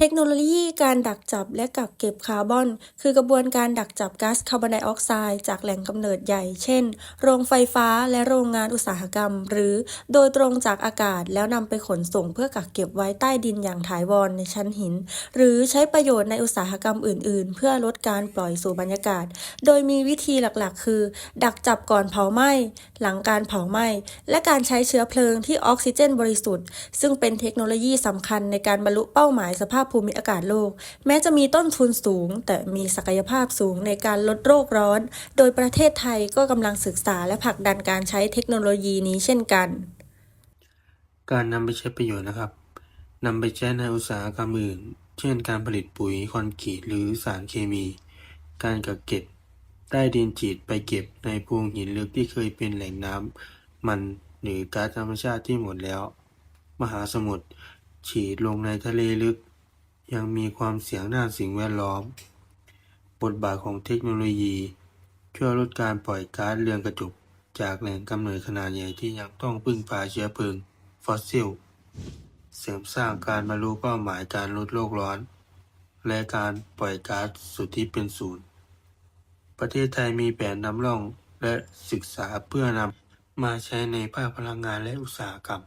เทคโนโลยีการดักจับและกักเก็บคาร์บอน คือกระบวนการดักจับก๊าซคาร์บอนไดออกไซด์จากแหล่งกำเนิดใหญ่ เช่น โรงไฟฟ้าและโรงงานอุตสาหกรรม หรือโดยตรงจากอากาศแล้วนำไปขนส่งเพื่อกักเก็บไว้ใต้ดินอย่างถาวรในชั้นหิน หรือใช้ประโยชน์ในอุตสาหกรรมอื่น ๆ เพื่อลดการปล่อยสู่บรรยากาศ โดยมีวิธีหลักๆ คือ ดักจับก่อนเผาไหม้ หลังการเผาไหม้ และการใช้เชื้อเพลิงที่ออกซิเจนบริสุทธิ์ ซึ่งเป็นเทคโนโลยีสำคัญในการบรรลุเป้าหมายสภาพภูมิอากาศโลก แม้จะมีต้นทุนสูง แต่มีศักยภาพสูงในการลดโลกร้อน โดยประเทศไทยก็กำลังศึกษาและผลักดันการใช้เทคโนโลยีนี้เช่นกัน การนำไปใช้ประโยชน์นะครับนำไปใช้ในอุตสาหกรรมอื่น เช่น การผลิตปุ๋ยคอนกรีตหรือสารเคมี การกักเก็บใต้ดินฉีดไปเก็บในโพรงหินลึกที่เคยเป็นแหล่งน้ำมันหรือก๊าซธรรมชาติที่หมดแล้ว มหาสมุทรฉีดลงในทะเลลึก ยังมีความเสี่ยงด้านสิ่งแวดล้อม บทบาทของเทคโนโลยีช่วยลดการปล่อยก๊าซเรือนกระจกจากแหล่งกำเนิดขนาดใหญ่ที่ยังต้องพึ่งพาเชื้อเพลิงฟอสซิล เสริมสร้างการบรรลุเป้าหมายการลดโลกร้อน และการปล่อยก๊าซสุทธิเป็นศูนย์ ประเทศไทยมีแผนนำร่องและศึกษาเพื่อนำมาใช้ในภาคพลังงานและอุตสาหกรรม